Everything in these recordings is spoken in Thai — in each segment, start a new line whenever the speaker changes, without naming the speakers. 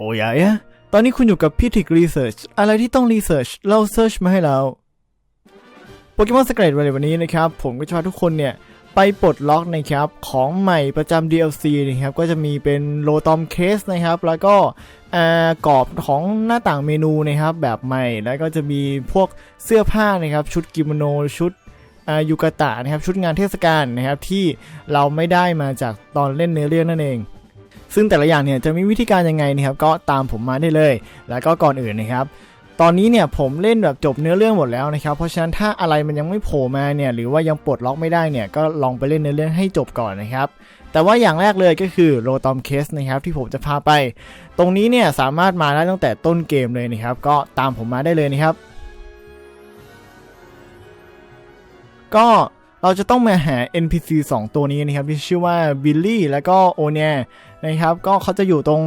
โอ้ยอะตอนนี้คุณอยู่กับพี่ทิกรีเสิร์ชอะไรที่ต้องรีเสิร์ชเราเสิร์ชมาให้เราโปเกมอนสเกรดวันนี้นะครับ ผมก็จะพาทุกคนเนี่ย ไปปลดล็อกนะครับ ของใหม่ประจำ DLC นะครับ ก็จะมีเป็นโลตอมเคสนะครับ แล้วก็กรอบของหน้าต่างเมนูนะครับ แบบใหม่ แล้วก็จะมีพวกเสื้อผ้านะครับ ชุดกิโมโนชุดยูกาตะนะครับ ชุดงานเทศกาลนะครับ ที่เราไม่ได้มาจากตอนเล่นเนื้อเรื่องนั่นเอง ซึ่งแต่ละอย่างเนี่ยจะมีวิธีการยังไงนะครับก็ตามผมมาได้เลย แล้วก็ก่อนอื่นนะครับตอนนี้เนี่ยผมเล่นแบบจบเนื้อเรื่องหมดแล้วนะครับ เพราะฉะนั้นถ้าอะไรมันยังไม่โผล่มาเนี่ยหรือว่ายังปลดล็อกไม่ได้เนี่ยก็ลองไปเล่นเนื้อเรื่องให้จบก่อนนะครับ แต่ว่าอย่างแรกเลยก็คือโรตอมเคสนะครับที่ผมจะพาไป ตรงนี้เนี่ยสามารถมาได้ตั้งแต่ต้นเกมเลยนะครับ ก็ตามผมมาได้เลยนะครับ ก็ เราจะต้องมาหา NPC 2 ตัวนี้นะครับที่ชื่อว่าบิลลี่แล้วก็โอเนียนะครับ ก็เขาจะอยู่ตรง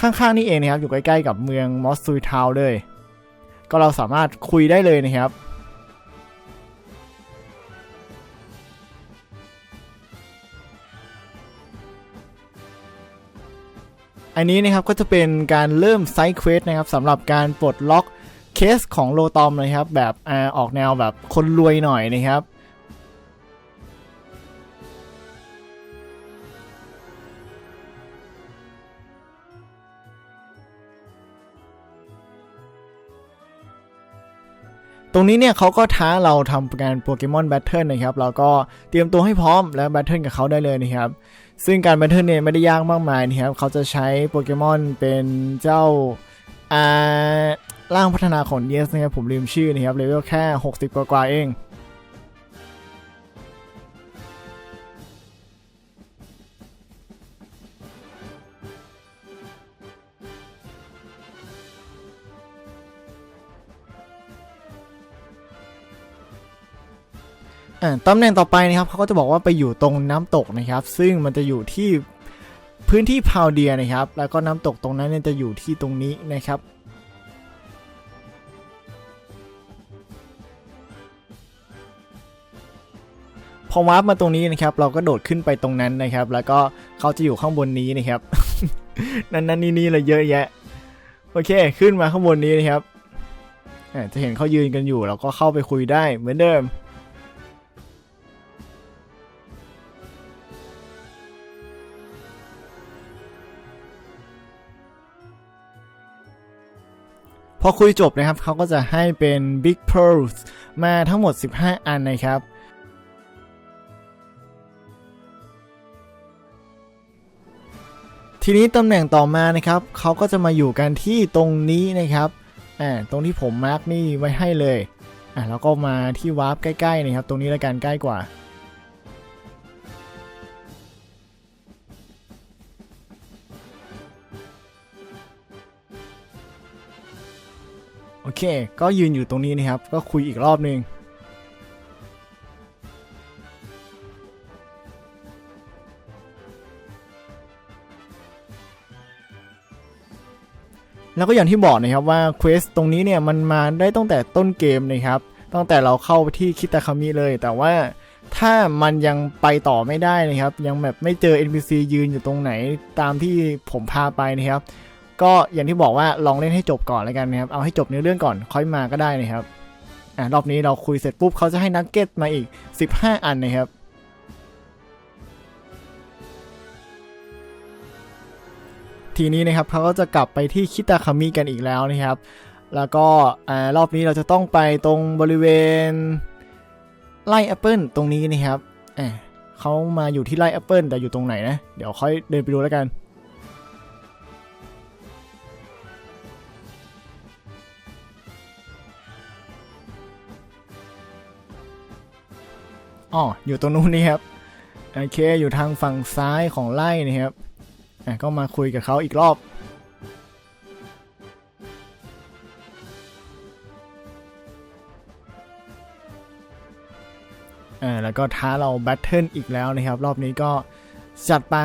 ข้างๆนี่เองนะครับ อยู่ใกล้ๆกับเมืองมอสซูทาวเลย ก็เราสามารถคุยได้เลยนะครับอันนี้นะครับก็จะเป็นการเริ่มไซด์เควสนะครับสำหรับการปลดล็อกเคสของโลตอมนะครับ แบบอออกแนวแบบคนรวยหน่อยนะครับ รงนี้เนี่ยเขาก็ท้าเราทำการโปเกมอนแบทเทิลนะครับเราก็เตรียมตัวให้พร้อมแล้วแบทเทิลกับเขาได้เลยนะครับซึ่งการแบทเทิลเนี่ยไม่ได้ยากมากมายนะครับเขาจะใช้โปเกมอนเป็นเจ้าอ่าร่างพัฒนาของเนสนะครับผมลืมชื่อนะครับเลเวลแค่ 60 กว่าๆเอง ตำแหน่งต่อไปนะครับเขาก็จะบอกว่าไปอยู่ตรงน้ำตกนะครับ ซึ่งมันจะอยู่ที่พื้นที่พาวเดียนะครับ แล้วก็น้ำตกตรงนั้นเนี่ยจะอยู่ที่ตรงนี้นะครับพอวาร์ปมาตรงนี้นะครับ เราก็โดดขึ้นไปตรงนั้นนะครับ แล้วก็เขาจะอยู่ข้างบนนี้นะครับ นั่นนั่นนี่นี่เลยเยอะแยะ โอเค ขึ้นมาข้างบนนี้นะครับจะเห็นเขายืนกันอยู่ เราก็เข้าไปคุยได้เหมือนเดิม พอคุยจบนะครับเขาก็จะให้เป็น Big Pearls มาทั้งหมด 15 อันนะครับทีนี้ตำแหน่งต่อมานะครับเขาก็จะมาอยู่กันที่ตรงนี้นะครับอ่าตรงที่ผมมาร์กนี่ไว้ให้เลยอ่าแล้วก็มาที่วาร์ปใกล้ๆนะครับ ตรงนี้ละกันใกล้กว่า เค ก็ยืนอยู่ตรงนี้นะครับ ก็คุยอีกรอบหนึ่งแล้วก็อย่างที่บอกนะครับว่าเควสตรงนี้เนี่ยมันมาได้ตั้งแต่ต้นเกมนะครับ ตั้งแต่เราเข้าไปที่คิตาคามิเลย แต่ว่าถ้ามันยังไปต่อไม่ได้นะครับ ยังแบบไม่เจอ NPC ยืนอยู่ตรงไหนตามที่ผมพาไปนะครับ ก็อย่างที่บอกว่าลองเล่นให้จบก่อนแล้วกันนะครับ เอาให้จบเนื้อเรื่องก่อนค่อยมาก็ได้นะครับอ่ารอบนี้เราคุยเสร็จปุ๊บเขาจะให้นักเก็ตมาอีก 15 อันนะครับทีนี้นะครับเขาก็จะกลับไปที่คิตาคามิกันอีกแล้วนะครับ แล้วก็อ่ารอบนี้เราจะต้องไปตรงบริเวณไร่แอปเปิลตรงนี้นะครับอ่าเขามาอยู่ที่ไร่แอปเปิลแต่อยู่ตรงไหนนะ เดี๋ยวค่อยเดินไปดูแล้วกัน อ๋ออยู่ตรงนู้นนี่ครับโอเคอยู่ทางฝั่งซ้ายของไล่นะครับอะก็มาคุยกับเขาอีกรอบอ่าแล้วก็ท้าเราแบทเทิลอีกแล้วนะครับ รอบนี้ก็จัดไป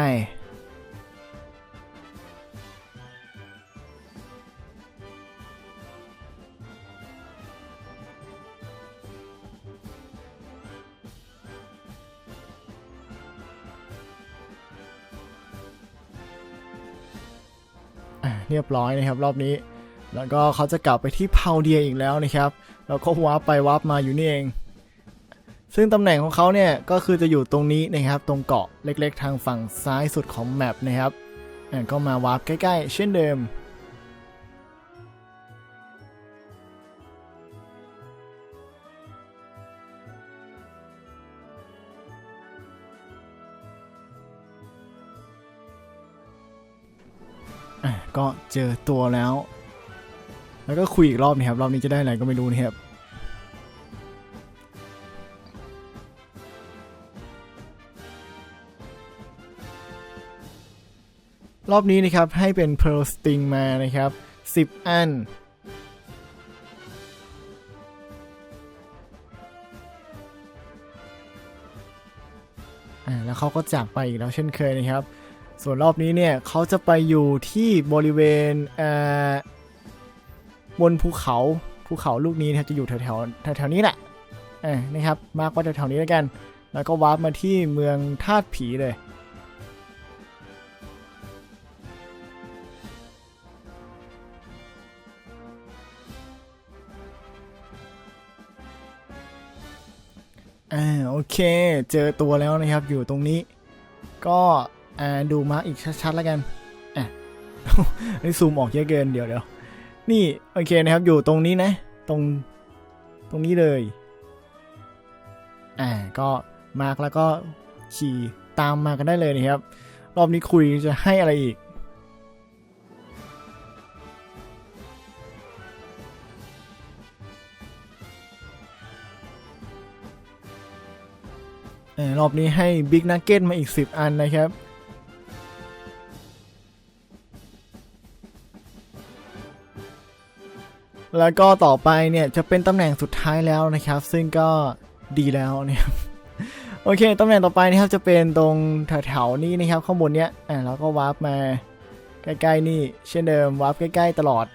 เรียบร้อยนะครับรอบนี้ แล้วก็เขาจะกลับไปที่เพาเดียอีกแล้วนะครับ แล้วก็วาร์ปไปวาร์ปมาอยู่นี่เอง ซึ่งตำแหน่งของเขาเนี่ยก็คือจะอยู่ตรงนี้นะครับ ตรงเกาะเล็กๆ ทางฝั่งซ้ายสุดของแมปนะครับก็มาวาร์ปใกล้ๆ เช่นเดิม ก็เจอตัวแล้ว แล้วก็คุยอีกรอบนะครับ รอบนี้จะได้อะไรก็ไม่รู้นะครับรอบนี้นะครับ ให้เป็น Pearl Sting มานะครับ 10 อันอ่าแล้วเขาก็จากไปอีกแล้วเช่นเคยนะครับ ส่วนรอบนี้เนี่ยเขาจะไปอยู่ที่บริเวณบนภูเขาภูเขาลูกนี้นะครับจะอยู่แถวแถวแถวนี้แหละอ่านะครับมากว่าแถวๆนี้แล้วกัน แล้วก็วาร์ปมาที่เมืองธาตุผีเลย อ่าโอเค เจอตัวแล้วนะครับอยู่ตรงนี้ ก็ อ่าดูมาร์กอีกชัดๆแล้วกันอะนี่ซูมออกเยอะเกินเดี๋ยวเดี๋ยวนี่โอเคนะครับอยู่ตรงนี้นะ ตรงตรงนี้เลยอ่าก็มาร์กแล้วก็ขี่ตามมากันได้เลยนะครับ รอบนี้คุยจะให้อะไรอีกอรอบนี้ให้บิ๊กนักเก็ตมาอีก 10 อันนะครับ แล้วก็ต่อไปเนี่ยจะเป็นตำแหน่งสุดท้ายแล้วนะครับ ซึ่งก็ดีแล้วเนี่ยโอเคตำแหน่งต่อไปนะครับจะเป็นตรงแถวๆนี้นะครับ ข้างบนเนี้ยอ่าแล้วก็วาร์ปมาใกล้ๆนี่เช่นเดิมวาร์ปใกล้ ๆ ตลอด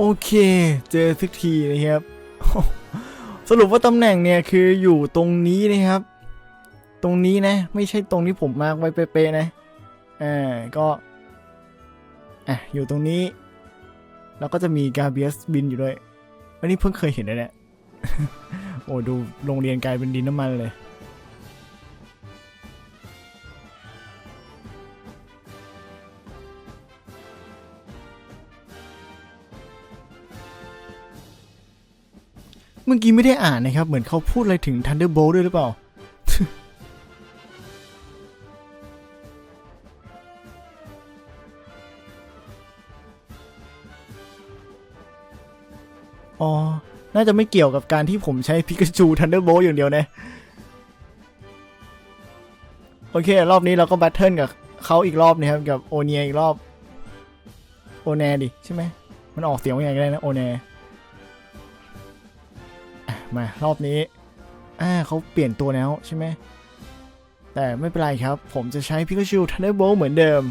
โอเคเจอสักทีนะครับ สรุปว่าตำแหน่งเนี่ยคืออยู่ตรงนี้นะครับ ตรงนี้นะ ไม่ใช่ตรงที่ผมมาร์กไว้เป๊ะๆนะอ่าก็อะอยู่ตรงนี้ แล้วก็จะมีกาเบียสบินอยู่ด้วยอันนี้เพิ่งเคยเห็นเลยเนี่ยโอ้ดูโรงเรียนกลายเป็นดินน้ำมันเลย เมื่อกี้ไม่ได้อ่านนะครับ เหมือนเขาพูดอะไรถึง Thunderbolt ด้วยหรือเปล่า อ๋อ น่าจะไม่เกี่ยวกับการที่ผมใช้พิกาจู Thunderbolt อย่างเดียวนะ โอเค รอบนี้เราก็แบทเทิลกับเขาอีกรอบนะครับ กับโอเนียอีกรอบ โอแนดิ ใช่ไหม มันออกเสียงว่าไงก็ได้นะ โอแน มารอบนี้อ่าเขาเปลี่ยนตัวแล้วใช่ไหมแต่ไม่เป็นไรครับ ผมจะใช้พิกาชูทันเดอร์โบเหมือนเดิม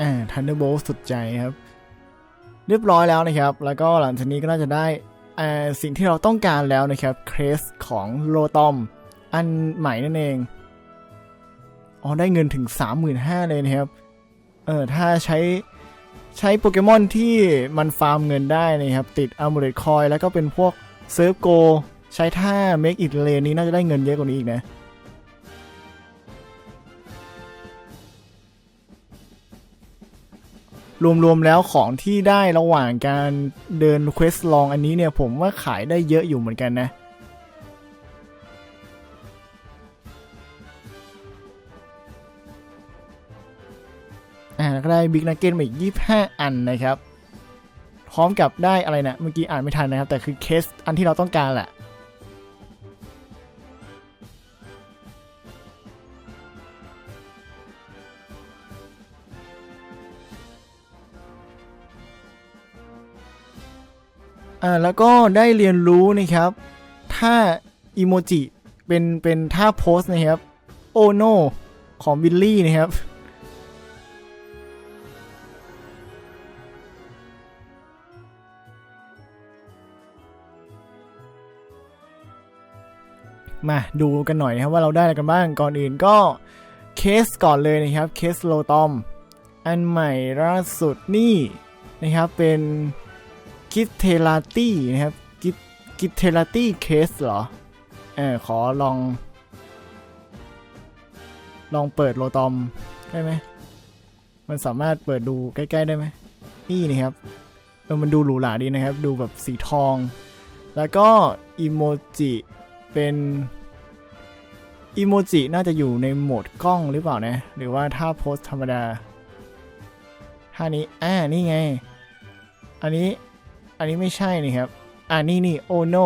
อ่าทันเดอร์โบสุดใจครับ เรียบร้อยแล้วนะครับ แล้วก็หลังจากนี้ก็น่าจะได้อ่าสิ่งที่เราต้องการแล้วนะครับเครสของโลตอม อันใหม่นั่นเองอ๋อได้เงินถึง 35,000เลยนะครับ เออถ้าใช้ใช้โปเกมอนที่มันฟาร์มเงินได้นะครับ ติดอ m u l e t คอยแล้วก็เป็นพวกเซิร์ฟโก ใช้ท่า Make It Rain นี้น่าจะได้เงินเยอะกว่านี้อีกนะรวมๆแล้วของที่ได้ระหว่างการเดินเควสลองอันนี้เนี่ยผมว่าขายได้เยอะอยู่เหมือนกันนะ แล้ก็ได้บิ๊กนักเก็ตมาอีก 25 อันนะครับ พร้อมกับได้อะไรนะ เมื่อกี้อ่านไม่ทันนะครับ แต่คือเคสอันที่เราต้องการแหละอ่าแล้วก็ได้เรียนรู้นะครับถ้าอิโมจิเป็นเป็นท่าโพสนะครับ โอโนของวิลลี่นะครับ มาดูกันหน่อยนะครับว่าเราได้อะไรกันบ้างก่อนอื่นก็เคสก่อนเลยนะครับเคสโลตอมอันใหม่ล่าสุดนี่นะครับเป็นกิทเทลาตี้นะครับกิทกิทเทลาตี้เคสเหรอเออขอลอง ลองเปิดโลตอมได้ไหมมันสามารถเปิดดูใกล้ ๆ ได้ไหมนี่นี่ครับมันดูหรูหราดีนะครับ ดูแบบสีทอง แล้วก็อีโมจิ เป็นอีโมจิน่าจะอยู่ในโหมดกล้องหรือเปล่านะ หรือว่าถ้าโพสธรรมดาท่านี้อ่านี่ไง อันนี้ อันนี้ไม่ใช่นี่ครับ อ่านี่นี่โอ้ no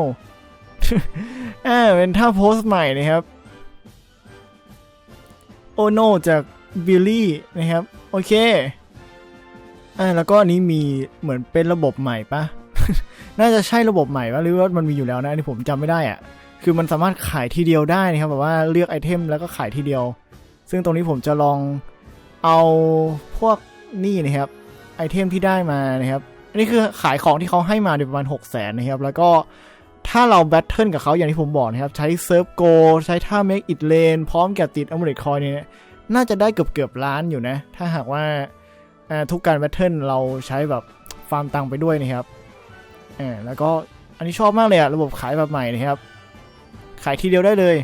อ่าเป็นท่าโพสใหม่นะครับ โอโนจากบิลลี่นะครับ โอเค อ่าแล้วก็อันนี้มีเหมือนเป็นระบบใหม่ปะน่าจะใช่ระบบใหม่ปะหรือว่ามันมีอยู่แล้วนะ อันนี้ผมจำไม่ได้อะ คือมันสามารถขายทีเดียวได้นะครับแบบว่าเลือกไอเทมแล้วก็ขายทีเดียว ซึ่งตรงนี้ผมจะลองเอาพวกนี่นะครับไอเทมที่ได้มานะครับอันนี้คือขายของที่เขาให้มาเดี๋ยประมาณ6 0 0 0 0นนะครับแล้วก็ถ้าเราแบทเทิลกับเขาอย่างที่ผมบอกนะครับ ใช้เซิร์ฟโกใช้ท่า Make It Rain พร้อมกับติดอ m ม l e t Coin เนี่ยน่าจะได้เกือบเกือบๆล้านอยู่นะ ถ้าหากว่าทุกการแบทเทิลเราใช้แบบฟาร์มตังค์ไปด้วยนะครับแล้วก็อันนี้ชอบมากเลยอะระบบขายแบบใหม่นะครับ ขายทีเดียวได้เลย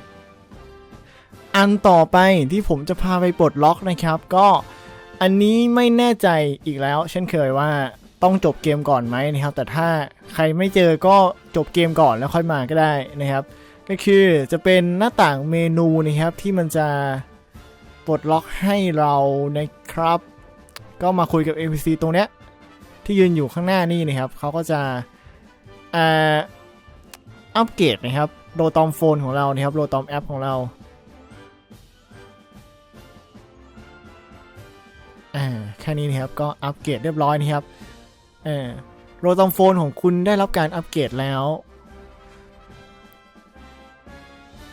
อันต่อไปที่ผมจะพาไปปลดล็อกนะครับ ก็อันนี้ไม่แน่ใจอีกแล้ว เช่นเคยว่าต้องจบเกมก่อนไหมนะครับ แต่ถ้าใครไม่เจอก็จบเกมก่อนแล้วค่อยมาก็ได้นะครับ ก็คือจะเป็นหน้าต่างเมนูนะครับที่มันจะปลดล็อกให้เรานะครับ ก็มาคุยกับ NPC ตรงเนี้ยที่ยืนอยู่ข้างหน้านี่นะครับเขาก็จะอัปเกรดนะครับ โลตอมโฟนของเรานะครับโลตอมแอปของเราอ่าแค่นี้นะครับก็อัปเกรดเรียบร้อยนะครับเออโลตอมโฟนของคุณได้รับการอัปเกรดแล้ว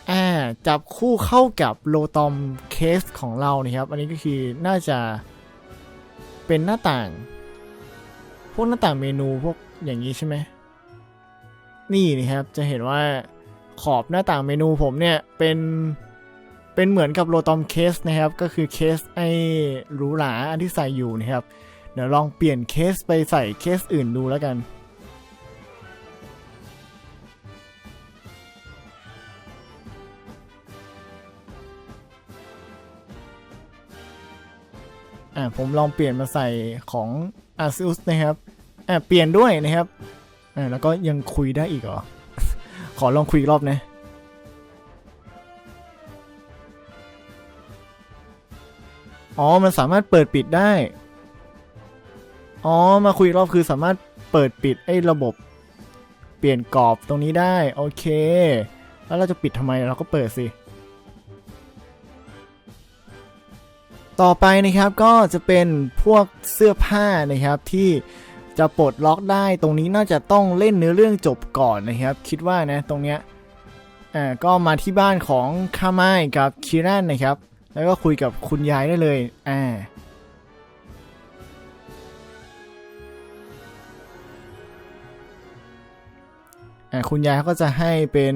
อ่าจับคู่เข้ากับโลตอมเคสของเรานะครับ อันนี้ก็คือน่าจะเป็นหน้าต่าง พวกหน้าต่างเมนูพวกอย่างนี้ใช่ไหมนี่นะครับจะเห็นว่า ขอบหน้าต่างเมนูผมเนี่ย เป็นเป็นเหมือนกับโลตอมเคสนะครับ ก็คือเคสไอ้หรูหราอันที่ใส่อยู่นะครับ เดี๋ยวลองเปลี่ยนเคสไปใส่เคสอื่นดูแล้วกันอ่าผมลองเปลี่ยนมาใส่ของ ASUS นะครับอ่าเปลี่ยนด้วยนะครับอ่าแล้วก็ยังคุยได้อีกเหรอ ขอลองคุยอีกรอบนะอ๋อ มันสามารถเปิดปิดได้ อ๋อ มาคุยรอบคือสามารถเปิดปิดไอ้ระบบ เปลี่ยนกรอบตรงนี้ได้ โอเค แล้วเราจะปิดทำไมเราก็เปิดสิ ต่อไปนะครับก็จะเป็นพวกเสื้อผ้านะครับที่ จะปลดล็อกได้ตรงนี้น่าจะต้องเล่นเนื้อเรื่องจบก่อนนะครับ คิดว่านะตรงเนี้ยอ่าก็มาที่บ้านของคาไมายกับคิรันนะครับ แล้วก็คุยกับคุณยายได้เลยอ่าคุณยายเขาก็จะให้เป็น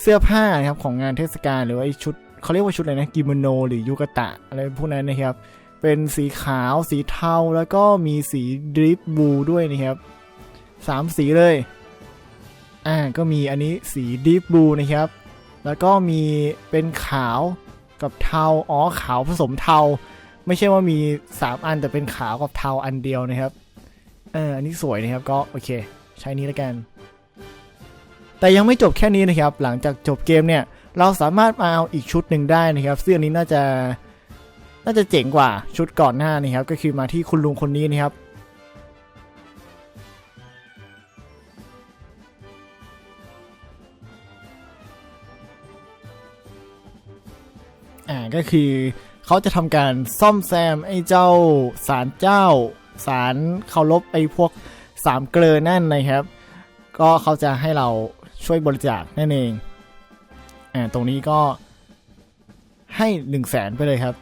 เสื้อผ้านะครับของงานเทศกาลหรือว่าชุดเขาเรียกว่าชุดอะไรนะกิโมโนหรือยูกะตะอะไรพวกนั้นนะครับ เป็นสีขาวสีเทาแล้วก็มีสีดริปบูด้วยนะครับสามสีเลย อ่าก็มีอันนี้สีดริปบูนะครับ แล้วก็มีเป็นขาวกับเทาอ๋อขาวผสมเทา ไม่ใช่ว่ามี 3 อันแต่เป็นขาวกับเทาอันเดียวนะครับเอออันนี้สวยนะครับก็โอเค ใช้นี้แล้วกัน แต่ยังไม่จบแค่นี้นะครับ หลังจากจบเกมเนี่ย เราสามารถมาเอาอีกชุดหนึ่งได้นะครับ ซึ่งอันนี้น่าจะ น่าจะเจ๋งกว่าชุดก่อนหน้านี่ครับ ก็คือมาที่คุณลุงคนนี้นะครับอ่าก็คือเขาจะทำการซ่อมแซมไอ้เจ้าสารเจ้า สารเคารพไอ้พวกสามเกลอนั่นนะครับ ก็เขาจะให้เราช่วยบริจาคนั่นเองอ่าตรงนี้ก็ให้หนึ่งแสนไปเลยครับ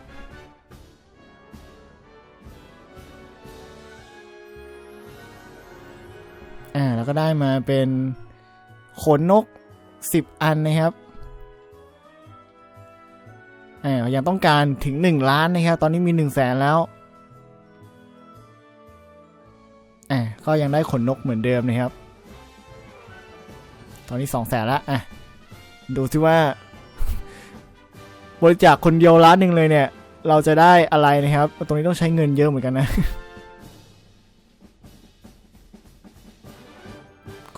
ก็ได้มาเป็นขนนก 10 อันนะครับอ่ายังต้องการถึง 1 ล้านนะครับ ตอนนี้มี1แสนแล้วอ่าก็ยังได้ขนนกเหมือนเดิมนะครับ ตอนนี้2แสนละอะดูซิว่า บริจาคคนเดียวล้านหนึ่งเลยเนี่ย เราจะได้อะไรนะครับ ตรงนี้ต้องใช้เงินเยอะเหมือนกันนะ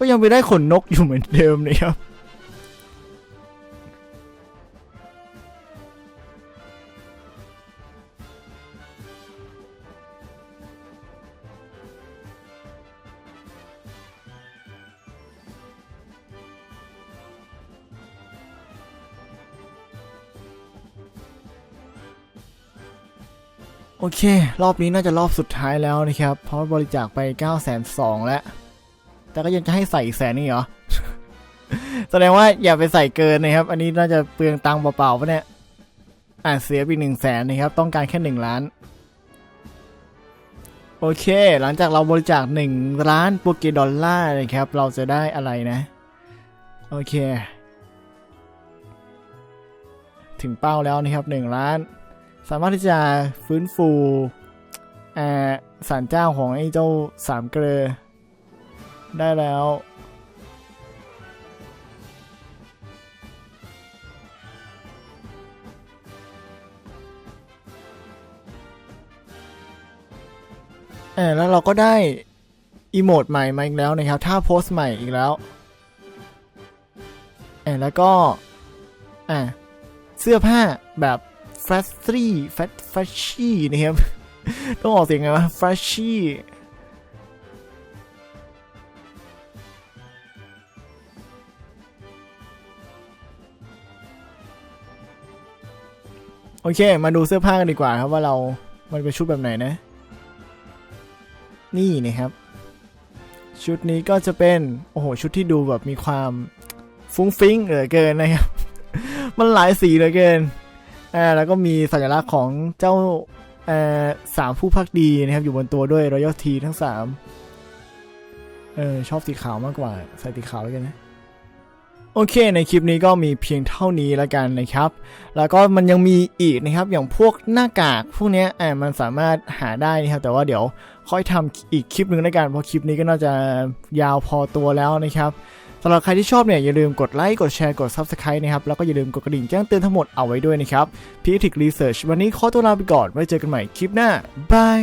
ก็ยังไปได้ขนนกอยู่เหมือนเดิมนะครับโอเค รอบนี้น่าจะรอบสุดท้ายแล้วนะครับ เพราะบริจาคไป 9 2 0 0 0แล้ว แต่ก็ยังจะให้ใส่แสนนี่เหรอ แสดงว่าอย่าไปใส่เกินนะครับ อันนี้น่าจะเปลืองตังค์เปล่าๆปะเนี่ย อ่าเสียไปหนึ่งแสนนะครับ ต้องการแค่หนึ่งล้าน โอเค หลังจากเราบริจาคหนึ่งล้านโปเกดอลลาร์นะครับ เราจะได้อะไรนะ โอเค ถึงเป้าแล้วนะครับหนึ่งล้าน สามารถที่จะฟื้นฟูอ่าสารเจ้าของไอ้เจ้าสามเกลอ ได้แล้ว เออแล้วเราก็ได้อีโมดใหม่มาอีกแล้วนะครับถ้าโพสต์ใหม่อีกแล้วเออแล้วก็อ่าเสื้อผ้าแบบแฟร s ส y ีแฟชชี่นะครับ ต้องออกเสียงไงวะฟร s ชี่ โอเค มาดูเสื้อผ้ากันดีกว่าครับว่าเรา มันเป็นชุดแบบไหนนะ นี่นะครับ ชุดนี้ก็จะเป็น โอ้โห ชุดที่ดูแบบมีความฟุ้งฟิ้งเหลือเกินนะครับ มันหลายสีเหลือเกิน อ่า แล้วก็มีสัญลักษณ์ของเจ้าเอ่อสามผู้พักดีนะครับ อยู่บนตัวด้วยรอยัลทีทั้งสามเออชอบสีขาวมากกว่า ใส่สีขาวแล้วกันนะ โอเคในคลิปนี้ก็มีเพียงเท่านี้แล้วกันนะครับ แล้วก็มันยังมีอีกนะครับอย่างพวกหน้ากากพวกนี้ยอ่ามันสามารถหาได้นะครับ แต่ว่าเดี๋ยวค่อยทำอีกคลิปหนึ่งแล้วกันเพราะคลิปนี้ก็น่าจะยาวพอตัวแล้วนะครับสำหรับใครที่ชอบเนี่ยอย่าลืมกดไลค์กดแชร์กด Subscribe นะครับ แล้วก็อย่าลืมกดกระดิ่งแจ้งเตือนทั้งหมดเอาไว้ด้วยนะครับ p ี t i c Research วันนี้ขอตัวลาไปก่อนไว้เจอกันใหม่คลิปหน้าบาย